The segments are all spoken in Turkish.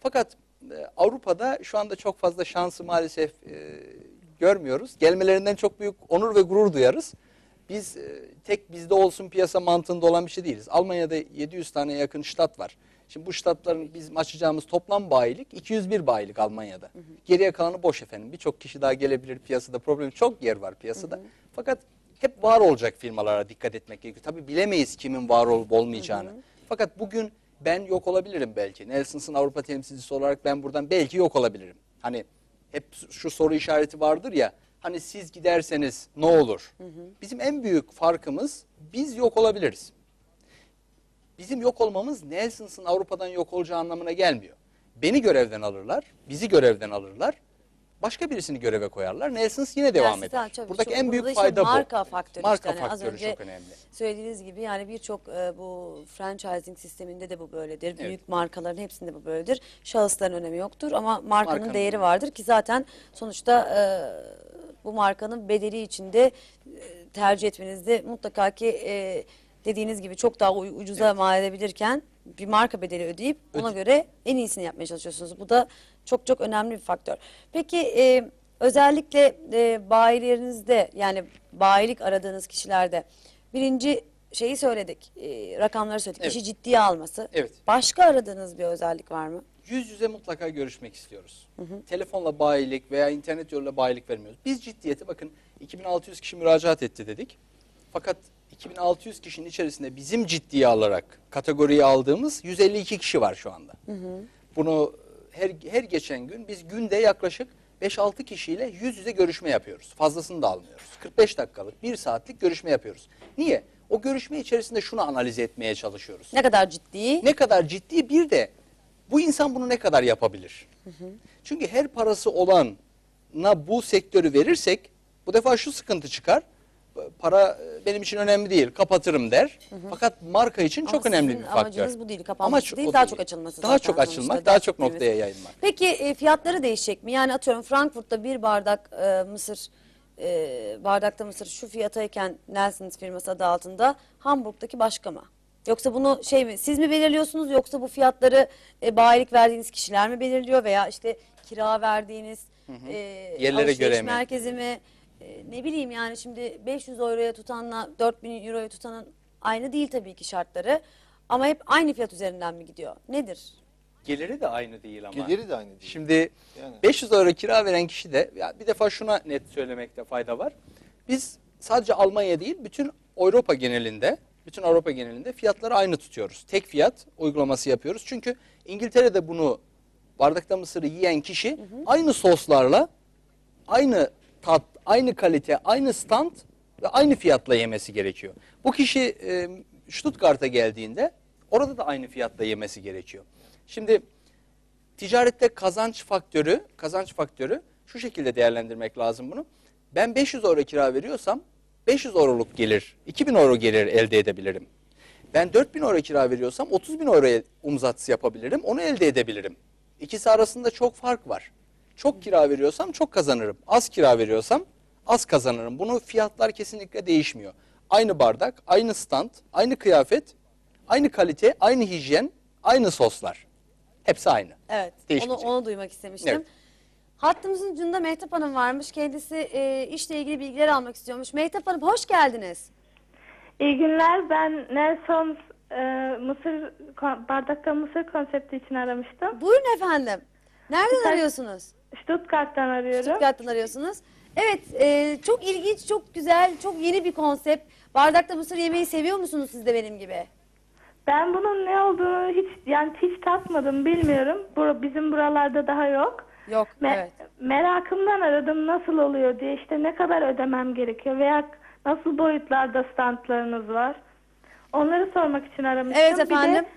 Fakat e, Avrupa'da şu anda çok fazla şansı maalesef e, görmüyoruz. Gelmelerinden çok büyük onur ve gurur duyarız. Biz e, tek bizde olsun piyasa mantığında olan bir şey değiliz. Almanya'da 700 tane yakın ştat var. Şimdi bu ştatların bizim açacağımız toplam bayilik 201 bayilik Almanya'da. Geriye kalanı boş efendim. Birçok kişi daha gelebilir piyasada. Problem çok yer var piyasada. Fakat hep var olacak firmalara dikkat etmek gerekiyor. Tabii bilemeyiz kimin var olup olmayacağını. Fakat bugün ben yok olabilirim belki. Nelson's'ın Avrupa temsilcisi olarak ben buradan belki yok olabilirim. Hani hep şu soru işareti vardır ya. Hani siz giderseniz ne olur? Bizim en büyük farkımız biz yok olabiliriz. Bizim yok olmamız Nelson's'ın Avrupa'dan yok olacağı anlamına gelmiyor. Beni görevden alırlar, bizi görevden alırlar. Başka birisini göreve koyarlar. Nelson's yine devam Yani eder. tabii Buradaki çok- en büyük işte fayda marka bu. faktörü marka işte. Az faktörü önce çok önemli. Söylediğiniz gibi yani birçok e, bu franchising sisteminde de bu böyledir. Evet. Büyük markaların hepsinde bu böyledir. Şahısların önemi yoktur ama markanın, Markanın değeri vardır ki zaten sonuçta e, bu markanın bedeli içinde e, tercih etmenizde mutlaka ki e, dediğiniz gibi çok daha ucuza mal edebilirken bir marka bedeli ödeyip ona göre en iyisini yapmaya çalışıyorsunuz. Bu da çok çok önemli bir faktör. Peki e, özellikle e, bayilerinizde yani bayilik aradığınız kişilerde birinci şeyi söyledik, e, rakamları söyledik. Evet. İşi ciddiye alması. Evet. Başka aradığınız bir özellik var mı? Yüz yüze mutlaka görüşmek istiyoruz. Telefonla bayilik veya internet yoluyla bayilik vermiyoruz. Biz ciddiyeti bakın 2600 kişi müracaat etti dedik. Fakat 2600 kişinin içerisinde bizim ciddiye alarak kategoriye aldığımız 152 kişi var şu anda. Bunu her, her geçen gün biz günde yaklaşık 5-6 kişiyle yüz yüze görüşme yapıyoruz. Fazlasını da almıyoruz. 45 dakikalık, 1 saatlik görüşme yapıyoruz. Niye? O görüşme içerisinde şunu analiz etmeye çalışıyoruz Ne kadar ciddi? ne kadar ciddi bir de bu insan bunu ne kadar yapabilir? Çünkü her parası olana bu sektörü verirsek bu defa şu sıkıntı çıkar. Para e, benim için önemli değil kapatırım der. Fakat marka için Ama çok önemli bir faktör. amacınız bu değil, kapanması Amaç değil, daha çok açılması Daha çok açılmak, daha çok noktaya yayılmak. Peki e, fiyatları değişecek mi? Yani atıyorum Frankfurt'ta bir bardak e, mısır e, bardakta mısır şu fiyatayken Nelson's firması adı altında Hamburg'daki başka mı? Yoksa bunu şey mi siz mi belirliyorsunuz yoksa bu fiyatları e, bayilik verdiğiniz kişiler mi belirliyor veya işte kira verdiğiniz e, Yerlere göre mi? merkezi mi? E, ne bileyim yani şimdi 500 euroya tutanla 4000 euroya tutanın aynı değil tabii ki şartları. Ama hep aynı fiyat üzerinden mi gidiyor? Nedir? Geliri de aynı değil ama. Geliri de aynı değil. Şimdi Yani. 500 euro kira veren kişi de ya bir defa şuna net söylemekte fayda var. Biz sadece Almanya değil bütün Avrupa genelinde bütün Avrupa genelinde fiyatları aynı tutuyoruz. Tek fiyat uygulaması yapıyoruz. Çünkü İngiltere'de bunu bardakta mısırı yiyen kişi aynı soslarla aynı tat, aynı kalite, aynı stand ve aynı fiyatla yemesi gerekiyor. Bu kişi e, Stuttgart'a geldiğinde orada da aynı fiyatla yemesi gerekiyor. Şimdi ticarette kazanç faktörü, kazanç faktörü şu şekilde değerlendirmek lazım bunu. Ben 500 euro kira veriyorsam 500 euroluk gelir, 2000 euro gelir elde edebilirim. Ben 4000 euro kira veriyorsam 30 bin euro umzat yapabilirim, onu elde edebilirim. İkisi arasında çok fark var. Çok kira veriyorsam çok kazanırım. Az kira veriyorsam az kazanırım. Bunun fiyatlar kesinlikle değişmiyor. Aynı bardak, aynı stand, aynı kıyafet, aynı kalite, aynı hijyen, aynı soslar. Hepsi aynı. Evet. Onu, onu duymak istemiştim. Evet. Hattımızın ucunda Mehtap Hanım varmış. Kendisi e, işle ilgili bilgiler almak istiyormuş. Mehtap Hanım hoş geldiniz. İyi günler. Ben Nelson e, Mısır bardakta Mısır konsepti için aramıştım. Buyurun efendim. Nereden Ben- arıyorsunuz? Stuttgart'tan arıyorum. Stuttgart'tan arıyorsunuz. Evet, e, çok ilginç, çok güzel, çok yeni bir konsept. Bardakta mısır yemeyi seviyor musunuz siz de benim gibi? Ben bunun ne olduğunu hiç yani hiç tatmadım bilmiyorum. Bizim buralarda daha yok. Yok, Me- evet. Merakımdan aradım nasıl oluyor diye işte ne kadar ödemem gerekiyor veya nasıl boyutlarda standlarınız var. Onları sormak için aramıştım. Evet efendim. Bir de,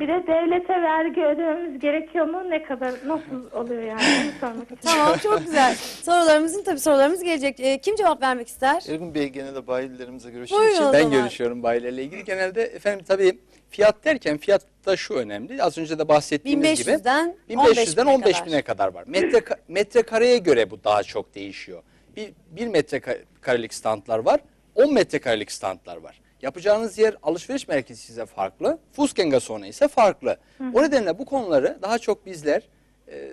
bir de devlete vergi ödememiz gerekiyor mu? Ne kadar nasıl oluyor yani? Onu sormak için. Tamam, çok güzel. Sorularımızın tabii sorularımız gelecek. E, kim cevap vermek ister? Ergun Bey genelde bayilerimize görüştüğü Buyurun. için Ben zaman- görüşüyorum bayilerle ilgili. Genelde efendim tabii fiyat derken fiyatta şu önemli. Az önce de bahsettiğimiz gibi 1500'den 1500'den 15.000'e 15 kadar. bine kadar var. Metre, metrekareye göre bu daha çok değişiyor. Bir, bir metrekarelik standlar var, 10 metrekarelik standlar var. Yapacağınız yer alışveriş merkezi size farklı. Fußgängerzone ise farklı. O nedenle bu konuları daha çok bizler e,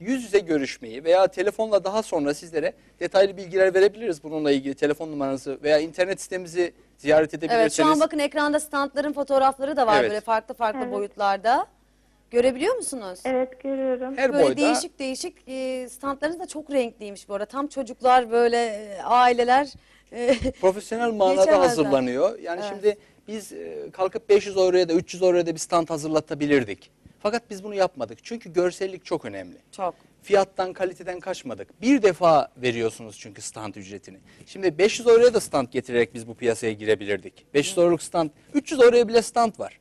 yüz yüze görüşmeyi veya telefonla daha sonra sizlere detaylı bilgiler verebiliriz bununla ilgili telefon numaranızı veya internet sitemizi ziyaret edebilirsiniz. Evet şu an bakın ekranda standların fotoğrafları da var Evet. böyle farklı farklı Evet. boyutlarda. Görebiliyor musunuz? Evet görüyorum. Her Böyle boyda değişik değişik e, standlarınız da çok renkliymiş bu arada. Tam çocuklar böyle e, aileler profesyonel manada Geçemezler. hazırlanıyor. Yani Evet. şimdi biz e, kalkıp 500 euroya da 300 euroya da bir stand hazırlatabilirdik. Fakat biz bunu yapmadık. Çünkü görsellik çok önemli. çok. Fiyattan, kaliteden kaçmadık. Bir defa veriyorsunuz çünkü stand ücretini. Şimdi 500 euroya da stand getirerek biz bu piyasaya girebilirdik. 500 euroluk stand, 300 euroya bile stand var.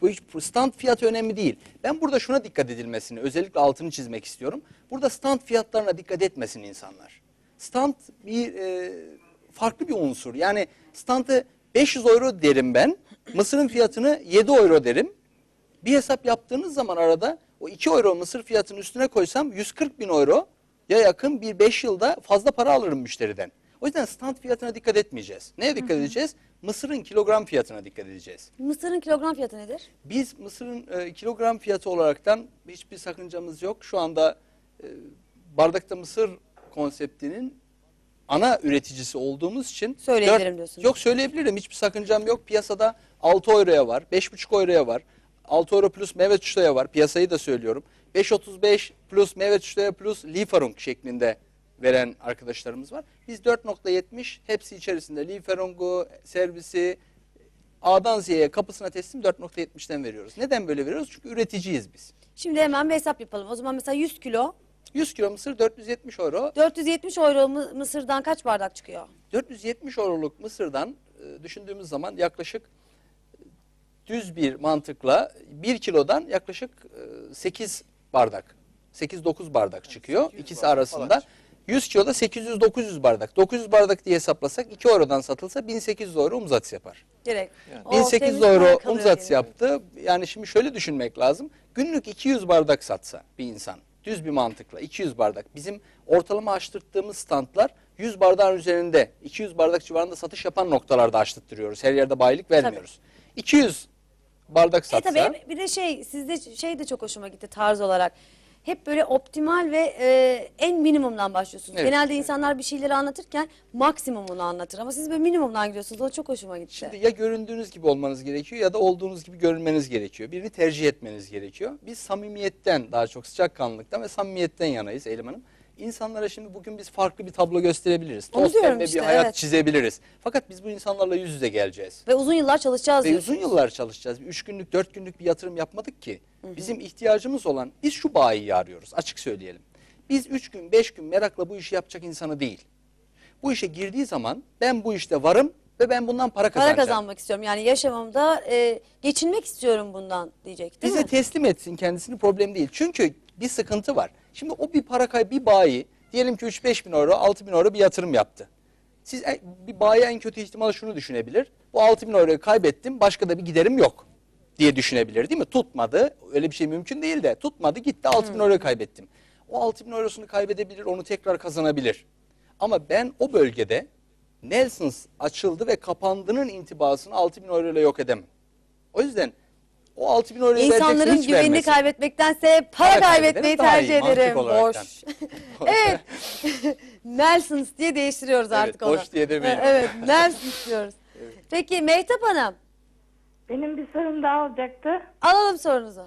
Bu hiç stand fiyatı önemli değil. Ben burada şuna dikkat edilmesini, özellikle altını çizmek istiyorum. Burada stand fiyatlarına dikkat etmesin insanlar. Stand bir e, farklı bir unsur. Yani standı 500 euro derim ben. Mısırın fiyatını 7 euro derim. Bir hesap yaptığınız zaman arada o 2 euro mısır fiyatının üstüne koysam 140 bin euro ya yakın bir 5 yılda fazla para alırım müşteriden. O yüzden stand fiyatına dikkat etmeyeceğiz. Neye dikkat edeceğiz? Mısırın kilogram fiyatına dikkat edeceğiz. Mısırın kilogram fiyatı nedir? Biz mısırın e, kilogram fiyatı olaraktan hiçbir sakıncamız yok. Şu anda e, bardakta mısır konseptinin ana üreticisi olduğumuz için Söyleyebilirim diyorsunuz. Yok söyleyebilirim. Hiçbir sakıncam yok. Piyasada 6 euroya var, 5,5 euroya var. 6 euro plus meyve çuşlaya var. Piyasayı da söylüyorum. 5.35 plus meyve çuşlaya plus Lieferung şeklinde veren arkadaşlarımız var. Biz 4.70 hepsi içerisinde Lieferung'u, servisi, A'dan Z'ye kapısına teslim 4.70'ten veriyoruz. Neden böyle veriyoruz? Çünkü üreticiyiz biz. Şimdi hemen bir hesap yapalım. O zaman mesela 100 kilo 100 kilo mısır 470 euro. 470 euro mı- mısırdan kaç bardak çıkıyor? 470 euroluk mısırdan e, düşündüğümüz zaman yaklaşık e, düz bir mantıkla 1 kilodan yaklaşık e, 8 bardak, 8-9 bardak çıkıyor ikisi bardak arasında. falan 100 kiloda 800-900 bardak. 900 bardak diye hesaplasak 2 eurodan satılsa 1800 euro umzats yapar. Direkt. Yani. O 1800 temiz euro para kalıyor umzats yaptı. Yani şimdi şöyle düşünmek lazım. Günlük 200 bardak satsa bir insan. Düz bir mantıkla 200 bardak. Bizim ortalama açtırttığımız standlar 100 bardağın üzerinde 200 bardak civarında satış yapan noktalarda açtırttırıyoruz. Her yerde bayilik vermiyoruz. 200 bardak E satsa tabii bir de şey sizde şey de çok hoşuma gitti tarz olarak. Hep böyle optimal ve e, en minimumdan başlıyorsunuz. Evet. Genelde insanlar bir şeyleri anlatırken maksimumunu anlatır ama siz böyle minimumdan gidiyorsunuz. O çok hoşuma gitti. Şimdi ya göründüğünüz gibi olmanız gerekiyor ya da olduğunuz gibi görünmeniz gerekiyor. Birini tercih etmeniz gerekiyor. Biz samimiyetten daha çok sıcakkanlılıktan ve samimiyetten yanayız Elim Hanım. İnsanlara şimdi bugün biz farklı bir tablo gösterebiliriz. Onu Toz diyorum pembe işte, bir hayat evet. çizebiliriz. Fakat biz bu insanlarla yüz yüze geleceğiz. Ve uzun yıllar çalışacağız Ve diyorsunuz. uzun yıllar çalışacağız. Bir Üç günlük, dört günlük bir yatırım yapmadık ki. Bizim ihtiyacımız olan, biz şu bayiyi arıyoruz açık söyleyelim. Biz üç gün, beş gün merakla bu işi yapacak insanı değil. Bu işe girdiği zaman ben bu işte varım ve ben bundan para Para kazanacağım. kazanmak istiyorum. Yani yaşamamda e, geçinmek istiyorum bundan diyecek değil Bize mi? teslim etsin kendisini problem değil. Çünkü bir sıkıntı var. Şimdi o bir para kay bir bayi diyelim ki 3-5 bin euro 6 bin euro bir yatırım yaptı. Siz en- bir bayi en kötü ihtimal şunu düşünebilir. Bu 6 bin euroyu kaybettim başka da bir giderim yok diye düşünebilir değil mi? Tutmadı öyle bir şey mümkün değil de tutmadı gitti 6 bin euroyu kaybettim. O 6 bin eurosunu kaybedebilir onu tekrar kazanabilir. Ama ben o bölgede Nelsons açıldı ve kapandının intibasını 6 bin euro ile yok edemem. O yüzden o 6 bin verecekse İnsanların hiç güvenini vermesin. kaybetmektense para, Para kaybetmeyi tercih iyi, ederim. Boş. evet. Nelsons diye değiştiriyoruz Evet, artık onu. boş diye demeyelim. Evet, Nelsons diyoruz. Peki Mehtap Hanım, Benim bir sorum daha olacaktı. alalım sorunuzu.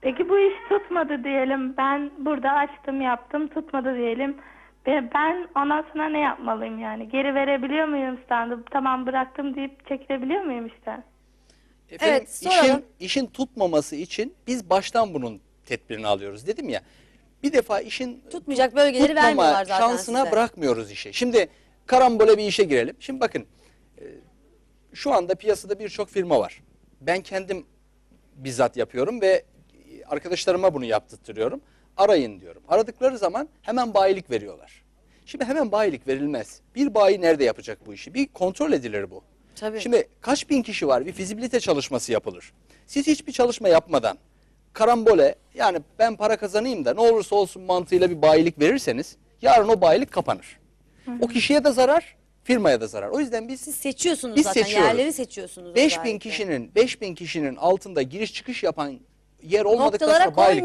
Peki bu iş tutmadı diyelim. Ben burada açtım yaptım tutmadı diyelim. Ve ben ondan sonra ne yapmalıyım yani? Geri verebiliyor muyum standı? Tamam bıraktım deyip çekilebiliyor muyum işte? Efendim, Evet, soralım. işin, işin tutmaması için biz baştan bunun tedbirini alıyoruz dedim ya. Bir defa işin Tutmayacak bölgeleri tutmama vermiyorlar zaten şansına size. bırakmıyoruz işi. Şimdi karambole bir işe girelim. Şimdi bakın e, şu anda piyasada birçok firma var. Ben kendim bizzat yapıyorum ve arkadaşlarıma bunu yaptırtırıyorum. Arayın diyorum. Aradıkları zaman hemen bayilik veriyorlar. Şimdi hemen bayilik verilmez. Bir bayi nerede yapacak bu işi? Bir kontrol edilir bu. Tabii. Şimdi kaç bin kişi var? Bir fizibilite çalışması yapılır. Siz hiçbir çalışma yapmadan karambole yani ben para kazanayım da ne olursa olsun mantığıyla bir bayilik verirseniz yarın o bayilik kapanır. O kişiye de zarar, firmaya da zarar. O yüzden biz Siz seçiyorsunuz Biz zaten seçiyoruz. yerleri seçiyorsunuz. 5000 özellikle. kişinin 5000 kişinin altında giriş çıkış yapan yer olmadıktan Noktalara sonra bayilik